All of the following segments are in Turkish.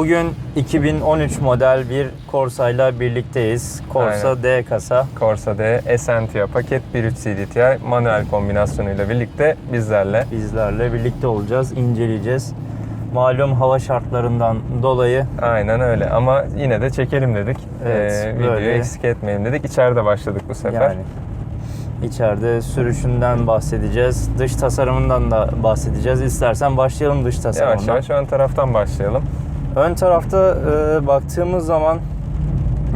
Bugün 2013 model bir Corsa ile birlikteyiz. Corsa Aynen. D kasa. Corsa D Essentia paket 1.3 CDTI manuel kombinasyonuyla birlikte bizlerle. Bizlerle birlikte olacağız, inceleyeceğiz. Malum hava şartlarından dolayı Aynen öyle ama yine de çekelim dedik. Evet, Ee, videoyu böyle. eksik etmeyelim dedik. İçeride başladık bu sefer. yani içeride sürüşünden bahsedeceğiz. Dış tasarımından da bahsedeceğiz. İstersen başlayalım dış tasarımından. Yavaş yavaş ön taraftan başlayalım. Ön tarafta e, baktığımız zaman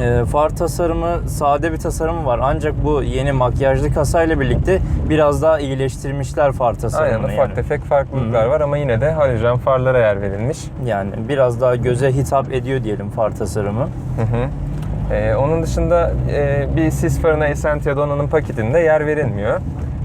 e, far tasarımı sade bir tasarımı var. Ancak bu yeni makyajlı kasayla birlikte biraz daha iyileştirmişler far tasarımını. Aynen ufak yani. tefek farklılıklar Hı hı. var ama yine de halojen farlara yer verilmiş. Yani biraz daha göze hitap ediyor diyelim far tasarımı. Hı hı. Ee, onun dışında e, bir sis farına Essentia donanım paketinde yer verilmiyor.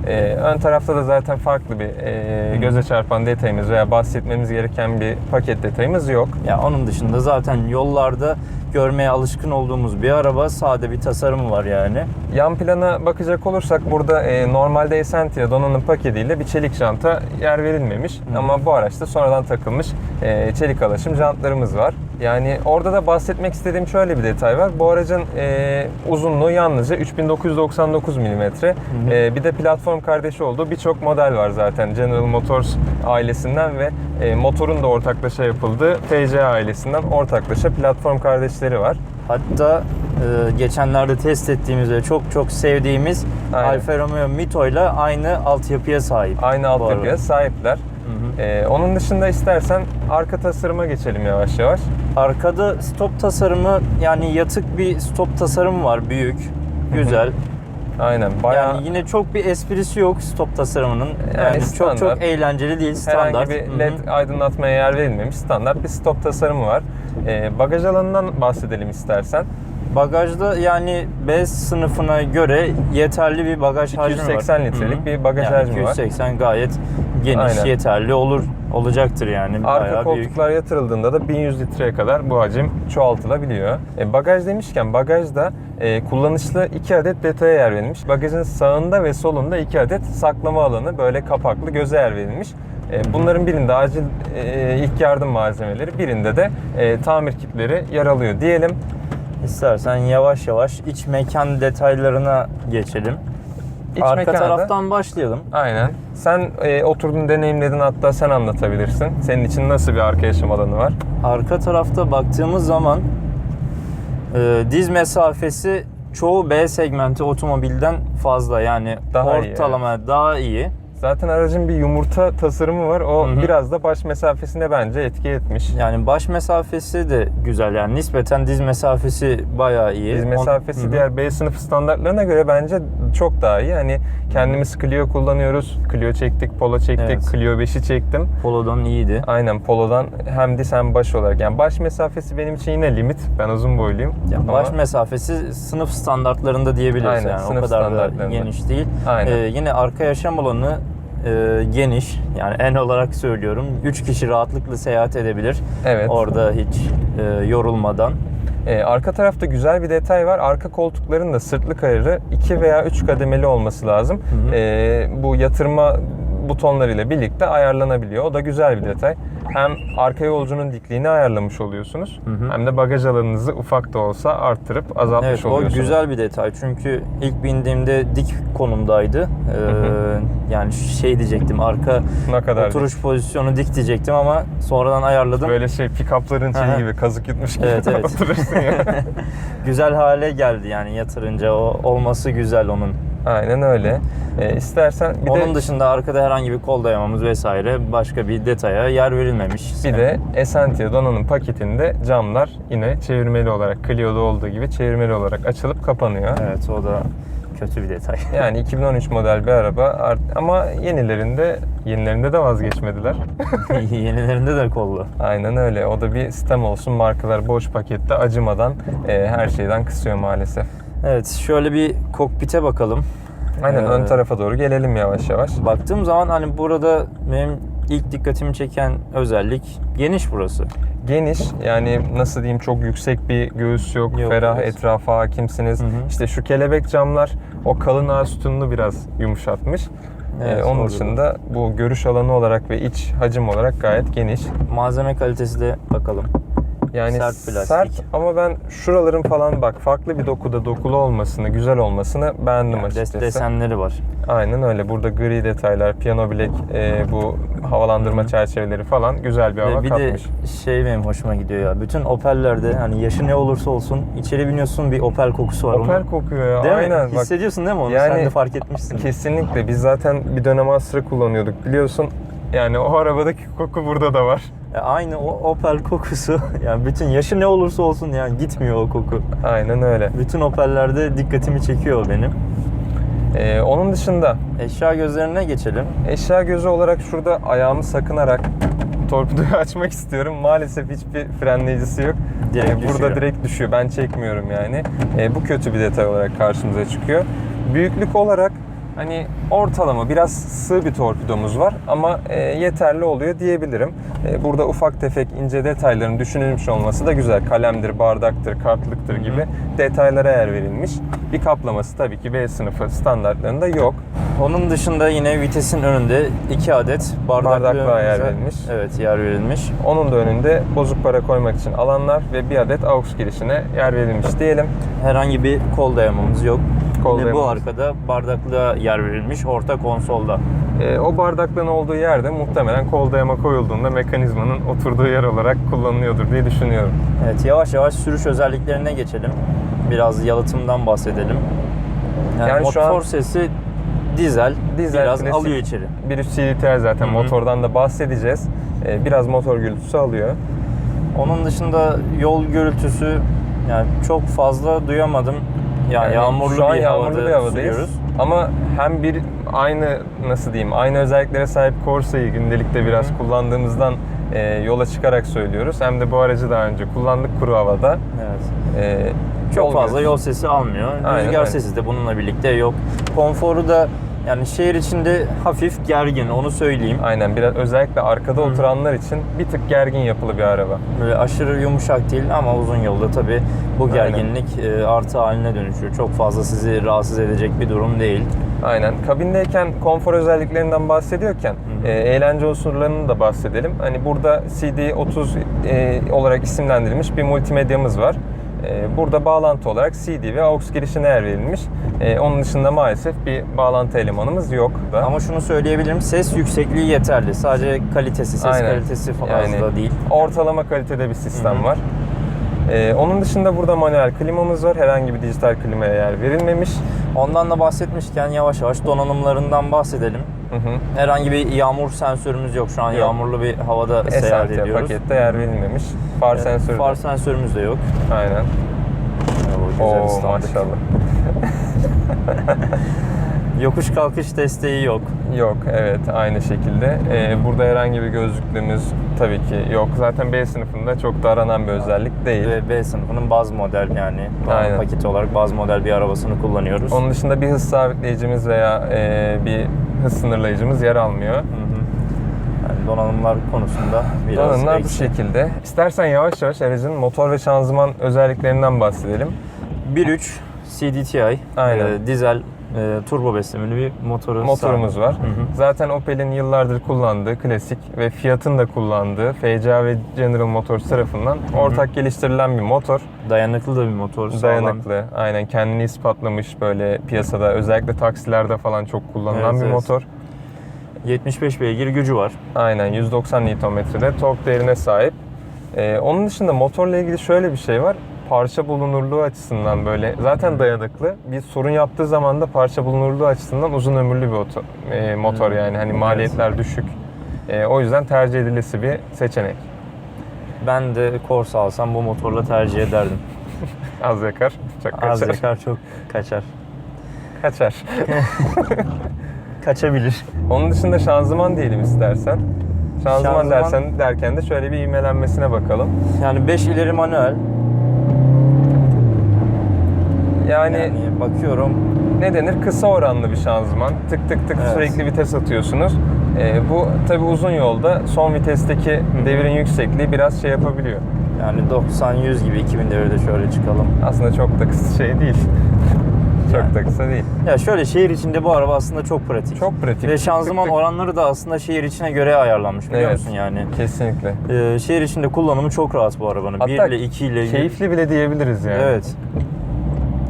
Ee, ön tarafta da zaten farklı bir e, göze çarpan detayımız veya bahsetmemiz gereken bir paket detayımız yok. Ya onun dışında zaten yollarda görmeye alışkın olduğumuz bir araba sade bir tasarımı var yani. Yan plana bakacak olursak burada e, normalde Essentia donanım paketiyle bir çelik janta yer verilmemiş. Ama bu araçta sonradan takılmış e, çelik alaşım jantlarımız var. Yani orada da bahsetmek istediğim şöyle bir detay var. Bu aracın e, uzunluğu yalnızca 3999 mm. E, bir de platform kardeşi olduğu birçok model var zaten. General Motors ailesinden ve e, motorun da ortaklaşa yapıldığı FC ailesinden ortaklaşa platform kardeşleri var. Hatta e, geçenlerde test ettiğimiz ve çok çok sevdiğimiz Aynen. Alfa Romeo Mito ile aynı altyapıya sahip. Aynı altyapıya sahipler. Hı. Ee, onun dışında istersen arka tasarıma geçelim yavaş yavaş. Arkada stop tasarımı yani yatık bir stop tasarımı var büyük. Güzel. Aynen bayağı Yani yine çok bir esprisi yok stop tasarımının. Yani, Yani çok çok eğlenceli değil standart. herhangi bir Hı hı. led aydınlatmaya yer verilmemiş standart bir stop tasarımı var. Ee, bagaj alanından bahsedelim istersen. Bagajda yani B sınıfına göre yeterli bir bagaj hacmi var. 280 litrelik Hı hı. bir bagaj yani hacmi var. 280 gayet geniş Aynen. yeterli olur olacaktır yani. Arka Bayağı büyük. koltuklar yatırıldığında da 1100 litreye kadar bu hacim çoğaltılabiliyor. E, bagaj demişken bagajda e, kullanışlı 2 adet detaya yer verilmiş. Bagajın sağında ve solunda 2 adet saklama alanı böyle kapaklı göze yer verilmiş. E, bunların birinde acil e, ilk yardım malzemeleri, birinde de e, tamir kitleri yer alıyor diyelim. İstersen yavaş yavaş iç mekan detaylarına geçelim. İç Arka mekanda- taraftan başlayalım. Aynen. Sen e, oturdun deneyimledin hatta sen anlatabilirsin. Senin için nasıl bir arka yaşam alanı var? Arka tarafta baktığımız zaman e, diz mesafesi çoğu B segmenti otomobilden fazla yani Daha iyi, ortalama daha iyi. Zaten aracın bir yumurta tasarımı var. O Hı hı. biraz da baş mesafesine bence etki etmiş. Yani baş mesafesi de güzel yani nispeten diz mesafesi bayağı iyi. Diz On- mesafesi hı. diğer B sınıfı standartlarına göre bence çok daha iyi. Hani kendimiz Clio kullanıyoruz. Clio çektik, Polo çektik, Evet. Clio 5'i çektim. Polo'dan iyiydi. Aynen Polo'dan hem diz hem baş olarak. Yani baş mesafesi benim için yine limit. Ben uzun boyluyum. Yani Ama- baş mesafesi sınıf standartlarında diyebiliriz Aynen, yani o sınıf kadar da geniş değil. Aynen. Ee, yine arka yaşam alanı e, geniş yani en olarak söylüyorum 3 kişi rahatlıkla seyahat edebilir. Evet. Orada hiç e, yorulmadan. Ee, arka tarafta güzel bir detay var. Arka koltukların da sırtlık ayarı 2 veya 3 kademeli olması lazım. hı. Ee, bu yatırma butonlarıyla birlikte ayarlanabiliyor. O da güzel bir detay. Hem arka yolcunun dikliğini ayarlamış oluyorsunuz. Hı hı. Hem de bagaj alanınızı ufak da olsa arttırıp azaltmış Evet o oluyorsunuz. güzel bir detay çünkü ilk bindiğimde dik konumdaydı. Ee, yani şey diyecektim arka Ne kadar oturuş pozisyonu dik diyecektim ama sonradan ayarladım. Böyle şey pick-up'ların Hı hı. şeyi gibi kazık yutmuş gibi Evet, evet. oturursun ya. güzel hale geldi yani yatırınca o olması güzel onun. Aynen öyle. Ee, istersen bir Onun de dışında arkada herhangi bir kol dayamamız vesaire başka bir detaya yer verilmemiş. bir de Essentia donanım paketinde camlar yine çevirmeli olarak Clio'da olduğu gibi çevirmeli olarak açılıp kapanıyor. Evet o da kötü bir detay. Yani 2013 model bir araba ama yenilerinde yenilerinde de vazgeçmediler. Yenilerinde de kollu. Aynen öyle. O da bir sistem olsun. Markalar boş pakette acımadan e, her şeyden kısıyor maalesef. Evet şöyle bir kokpite bakalım. Aynen Ee, ön tarafa doğru gelelim yavaş yavaş. Baktığım zaman hani burada benim ilk dikkatimi çeken özellik geniş burası. Geniş yani nasıl diyeyim çok yüksek bir göğüs yok. Yok, ferah evet. etrafa hakimsiniz. Hı hı. İşte şu kelebek camlar o kalın ağ sütununu biraz yumuşatmış. Evet, Ee, onun dışında bu görüş alanı olarak ve iç hacim olarak gayet geniş. Malzeme kalitesi de bakalım. Yani Sert sert, plastik. ama ben şuraların falan bak farklı bir dokuda dokulu olmasını, güzel olmasını beğendim Yani açıkçası. desenleri var. Aynen öyle. Burada gri detaylar, piyano bilek, e, bu havalandırma çerçeveleri falan güzel bir hava Ve bir katmış. de şey benim hoşuma gidiyor ya. Bütün Opel'lerde hani yaşı ne olursa olsun içeri biniyorsun bir Opel kokusu var. Opel Onu- kokuyor ya. Değil Aynen. mi? Bak, Hissediyorsun değil mi onu? Yani- Sen de fark etmişsin. kesinlikle. Biz zaten bir dönem Astra kullanıyorduk biliyorsun. Yani o arabadaki koku burada da var. Ya aynı o Opel kokusu. Yani bütün yaşı ne olursa olsun yani gitmiyor o koku. Aynen öyle. Bütün Opel'lerde dikkatimi çekiyor benim. E, onun dışında Eşya gözlerine geçelim. Eşya gözü olarak şurada ayağımı sakınarak torpidoyu açmak istiyorum. Maalesef hiçbir frenleyicisi yok. Direkt Ee, Burada düşüyor. direkt düşüyor. Ben çekmiyorum yani. Ee, bu kötü bir detay olarak karşımıza çıkıyor. Büyüklük olarak hani ortalama biraz sığ bir torpidomuz var ama e, yeterli oluyor diyebilirim. E, burada ufak tefek ince detayların düşünülmüş olması da güzel. Kalemdir, bardaktır, kartlıktır gibi detaylara yer verilmiş. Bir kaplaması tabii ki B sınıfı standartlarında yok. Onun dışında yine vitesin önünde iki adet bardaklı Bardaklığa yer verilmiş. Evet yer verilmiş. Onun da önünde bozuk para koymak için alanlar ve bir adet AUX girişine yer verilmiş diyelim. Herhangi bir kol dayamamız yok. Kol Yine bu arkada bardaklığa yer verilmiş orta konsolda. Ee, o bardaklığın olduğu yerde muhtemelen kol dayama koyulduğunda mekanizmanın oturduğu yer olarak kullanılıyordur diye düşünüyorum. Evet yavaş yavaş sürüş özelliklerine geçelim. Biraz yalıtımdan bahsedelim. Yani, Yani şu motor an- sesi dizel, Dizel, biraz klasik. alıyor içeri. 1.3 CVT zaten Hı hı. motordan da bahsedeceğiz. Ee, biraz motor gürültüsü alıyor. Onun dışında yol gürültüsü yani çok fazla duyamadım. Yani, Yani yağmurlu şu an bir yağmurlu havada bir havadayız. sürüyoruz. Ama hem bir aynı nasıl diyeyim aynı özelliklere sahip Corsa'yı gündelikte biraz Hı. kullandığımızdan e, yola çıkarak söylüyoruz. Hem de bu aracı daha önce kullandık kuru havada. Evet. E, Çok yol fazla yol sesi almıyor. Aynen, Rüzgar aynen. sesi de bununla birlikte yok. Konforu da yani şehir içinde hafif gergin onu söyleyeyim. Aynen biraz özellikle arkada Hı. oturanlar için bir tık gergin yapılı bir araba. Böyle aşırı yumuşak değil ama uzun yolda tabii bu Aynen. gerginlik e, artı haline dönüşüyor. Çok fazla sizi rahatsız edecek bir durum değil. Aynen. Kabindeyken konfor özelliklerinden bahsediyorken hı. e, eğlence unsurlarını da bahsedelim. Hani burada CD30 e, olarak isimlendirilmiş bir multimedyamız var. E, burada bağlantı olarak CD ve AUX girişine yer verilmiş. E, onun dışında maalesef bir bağlantı elemanımız yok da. Ama şunu söyleyebilirim ses yüksekliği yeterli. Sadece kalitesi, ses Aynen. kalitesi fazla Yani değil. ortalama kalitede bir sistem Hı hı. var. E, onun dışında burada manuel klimamız var. Herhangi bir dijital klimaya yer verilmemiş. Ondan da bahsetmişken yavaş yavaş donanımlarından bahsedelim. Hı hı. Herhangi bir yağmur sensörümüz yok. Şu an Yok. yağmurlu bir havada seyahat Esaret ediyoruz. pakette yer verilmemiş. Far Evet, sensörü. de- Far sensörümüz de yok. Aynen. Oo, güzel Oo maşallah. Yokuş kalkış desteği yok. Yok evet aynı şekilde. Ee, burada herhangi bir gözlüklüğümüz tabii ki yok. Zaten B sınıfında çok da aranan bir özellik değil. Ve B sınıfının baz model yani Aynen. paketi olarak baz model bir arabasını kullanıyoruz. Onun dışında bir hız sabitleyicimiz veya e, bir hız sınırlayıcımız yer almıyor. Hı hı. Yani donanımlar konusunda biraz Donanımlar bu eksik. şekilde. İstersen yavaş yavaş aracın motor ve şanzıman özelliklerinden bahsedelim. 1.3 CDTI Aynen. e, dizel e, turbo beslemeli bir motoru Motorumuz sahip. var. Hı hı. Zaten Opel'in yıllardır kullandığı klasik ve Fiat'ın da kullandığı FCA ve General Motors tarafından ortak geliştirilen bir motor. Dayanıklı da bir motor. sağlam. Dayanıklı. Aynen kendini ispatlamış böyle piyasada özellikle taksilerde falan çok kullanılan Evet, bir evet. motor. 75 beygir gücü var. Aynen 190 Nm'de tork değerine sahip. Ee, onun dışında motorla ilgili şöyle bir şey var. Parça bulunurluğu açısından böyle zaten dayanıklı. Bir sorun yaptığı zaman da parça bulunurluğu açısından uzun ömürlü bir oto, e, motor Hmm. yani hani maliyetler düşük. E, o yüzden tercih edilisi bir seçenek. Ben de Corsa alsam bu motorla tercih ederdim. Az yakar, çok kaçar. Az yakar çok kaçar. Kaçar. Kaçabilir. Onun dışında şanzıman diyelim istersen. Şanzıman, Şanzıman- dersen derken de şöyle bir ivmelenmesine bakalım. Yani 5 ileri manuel. Yani, Yani bakıyorum ne denir? Kısa oranlı bir şanzıman. Tık tık tık Evet. sürekli vites atıyorsunuz. Ee, bu tabi uzun yolda son vitesteki devirin yüksekliği biraz şey yapabiliyor. yani 90-100 gibi 2000 devirde şöyle çıkalım. Aslında çok da kısa şey değil. yani. Çok da kısa değil. Ya şöyle şehir içinde bu araba aslında çok pratik. Çok pratik. Ve şanzıman Tık tık. oranları da aslında şehir içine göre ayarlanmış biliyor Evet. musun yani? Kesinlikle. Ee, şehir içinde kullanımı çok rahat bu arabanın. 1 Hatta ile 2 ile. Keyifli bile diyebiliriz yani. Evet.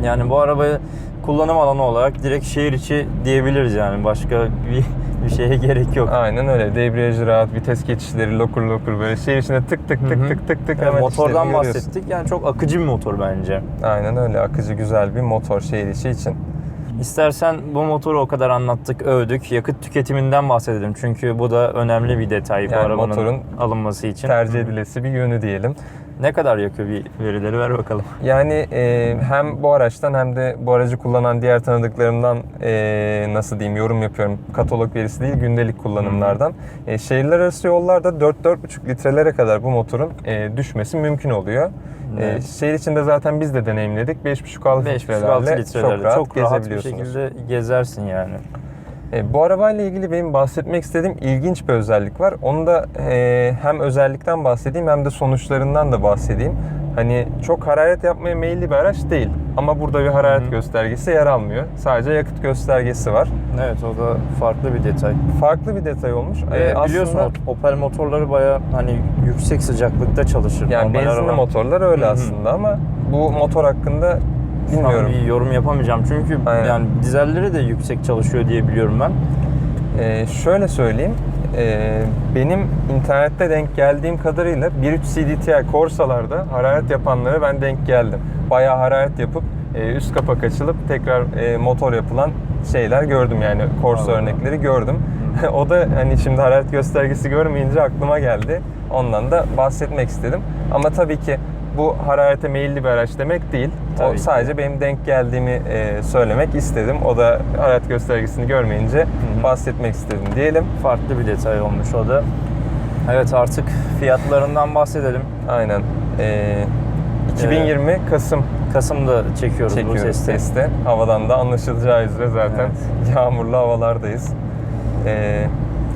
Yani bu arabayı kullanım alanı olarak direkt şehir içi diyebiliriz yani. Başka bir, bir şeye gerek yok. Aynen öyle. Debriyajı rahat, vites geçişleri lokur lokur böyle şehir içinde tık tık tık Hı hı. tık tık tık Yani hemen motordan bahsettik. Yani çok akıcı bir motor bence. Aynen öyle. Akıcı güzel bir motor şehir içi için. İstersen bu motoru o kadar anlattık, övdük. Yakıt tüketiminden bahsedelim. Çünkü bu da önemli bir detay bu Yani arabanın motorun alınması için. Tercih edilesi bir yönü diyelim. Ne kadar yakıyor bir verileri ver bakalım. Yani e, hem bu araçtan hem de bu aracı kullanan diğer tanıdıklarımdan e, nasıl diyeyim yorum yapıyorum. Katalog verisi değil gündelik kullanımlardan. E, şehirler arası yollarda 4-4,5 litrelere kadar bu motorun e, düşmesi mümkün oluyor. E, şehir içinde zaten biz de deneyimledik. 5,5-6 5,5-6 litrelerle litrelerle çok rahat, çok rahat bir şekilde gezersin yani. E, bu arabayla ilgili benim bahsetmek istediğim ilginç bir özellik var. Onu da e, hem özellikten bahsedeyim hem de sonuçlarından da bahsedeyim. Hani çok hararet yapmaya meyilli bir araç değil. Ama burada bir hararet Hı hı. göstergesi yer almıyor. Sadece yakıt göstergesi var. Evet o da farklı bir detay. Farklı bir detay olmuş. E, biliyorsun aslında- Opel motorları baya hani yüksek sıcaklıkta çalışır. yani benzinli araba. motorlar öyle Hı hı. aslında ama bu motor hakkında bilmiyorum. bir yorum yapamayacağım çünkü Aynen. yani dizelleri de yüksek çalışıyor diye biliyorum ben. Ee, şöyle söyleyeyim. Ee, benim internette denk geldiğim kadarıyla 1.3 CDTI Corsa'larda hararet yapanlara ben denk geldim. Bayağı hararet yapıp e, üst kapak açılıp tekrar e, motor yapılan şeyler gördüm yani Corsa Anladım. örnekleri gördüm. o da hani şimdi hararet göstergesi görmeyince aklıma geldi. Ondan da bahsetmek istedim. Ama tabii ki bu hararete meyilli bir araç demek değil. Tabii o ki. sadece benim denk geldiğimi e, söylemek istedim. O da hararet göstergesini görmeyince hı. bahsetmek istedim diyelim. Farklı bir detay olmuş o da. Evet artık fiyatlarından bahsedelim. Aynen. Ee, 2020 Kasım Kasım'da çekiyoruz bu çekiyoruz testi. testi. Havadan da anlaşılacağı üzere zaten yağmurlu havalardayız. Ee,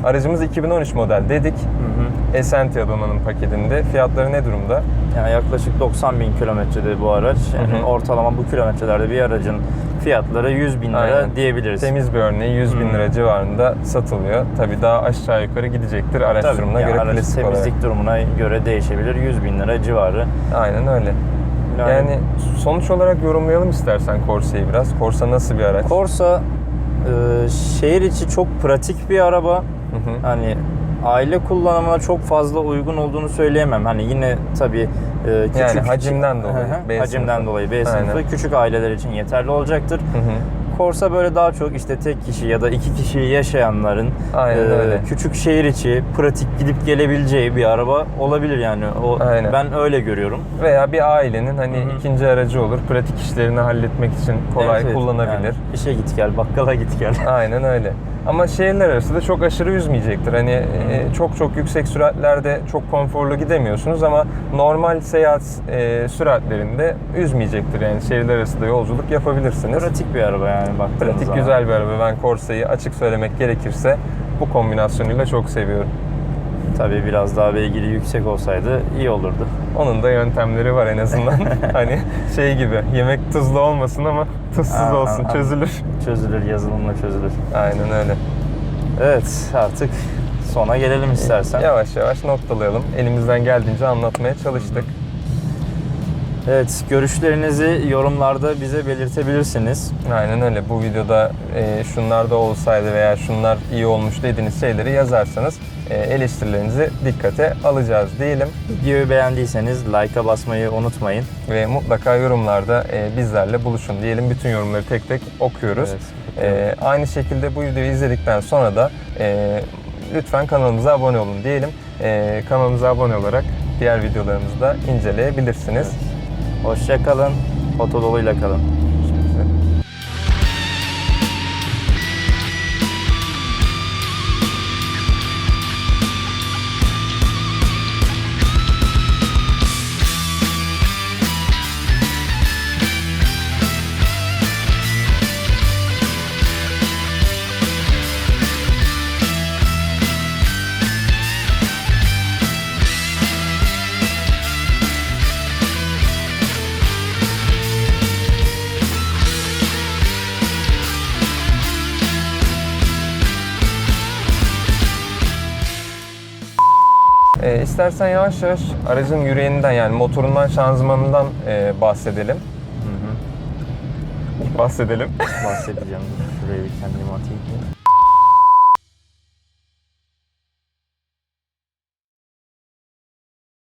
aracımız 2013 model dedik. Hı hı. Essentia donanım paketinde. Fiyatları ne durumda? Yani yaklaşık 90 bin kilometrede bu araç. Yani Hı hı. ortalama bu kilometrelerde bir aracın fiyatları 100 bin lira Aynen. diyebiliriz. Temiz bir örneği 100 bin lira civarında satılıyor. Tabii daha aşağı yukarı gidecektir araç Tabii, durumuna yani göre aracın klasik olarak. temizlik durumuna göre değişebilir. 100 bin lira civarı. Aynen öyle. Yani, Yani sonuç olarak yorumlayalım istersen Corsa'yı biraz. Corsa nasıl bir araç? Corsa e, şehir içi çok pratik bir araba. Hı hı. Hani aile kullanımına çok fazla uygun olduğunu söyleyemem. Hani yine tabii e, küçük Yani hacimden dolayı, Hı hı, B hacimden sınıfı. dolayı B sınıfı Aynen. küçük aileler için yeterli olacaktır. Hı hı. Corsa böyle daha çok işte tek kişi ya da iki kişi yaşayanların Aynen e, öyle. küçük şehir içi pratik gidip gelebileceği bir araba olabilir yani. O Aynen. ben öyle görüyorum. Veya bir ailenin hani Hı hı. ikinci aracı olur. Pratik işlerini halletmek için kolay Evet, evet. kullanabilir. Yani işe git gel, bakkala git gel. Aynen öyle. Ama şehirler arası da çok aşırı üzmeyecektir. Hani e, çok çok yüksek süratlerde çok konforlu gidemiyorsunuz ama normal seyahat e, süratlerinde üzmeyecektir. Yani şehirler arası da yolculuk yapabilirsiniz. Pratik bir araba yani baktığınız Pratik zaman. güzel bir araba. Ben Corsa'yı açık söylemek gerekirse bu kombinasyonuyla çok seviyorum. Tabii biraz daha beygiri yüksek olsaydı iyi olurdu. Onun da yöntemleri var en azından. hani şey gibi yemek tuzlu olmasın ama tuzsuz Aa, olsun aa. çözülür. Çözülür, yazılımla çözülür. Aynen öyle. Evet, artık sona gelelim istersen. Yavaş yavaş noktalayalım. Elimizden geldiğince anlatmaya çalıştık. Evet, görüşlerinizi yorumlarda bize belirtebilirsiniz. Aynen öyle. Bu videoda e, şunlar da olsaydı veya şunlar iyi olmuş dediğiniz şeyleri yazarsanız e, eleştirilerinizi dikkate alacağız diyelim. Videoyu beğendiyseniz like'a basmayı unutmayın. Ve mutlaka yorumlarda e, bizlerle buluşun diyelim. Bütün yorumları tek tek okuyoruz. Evet, E, aynı şekilde bu videoyu izledikten sonra da e, lütfen kanalımıza abone olun diyelim. E, kanalımıza abone olarak diğer videolarımızı da inceleyebilirsiniz. Hoşça kalın, otodoluyla kalın. İstersen yavaş yavaş aracın yüreğinden yani motorundan, şanzımanından e, bahsedelim. Hı hı. Bahsedelim. Bahsedeceğim. Şuraya bir kendimi atayım.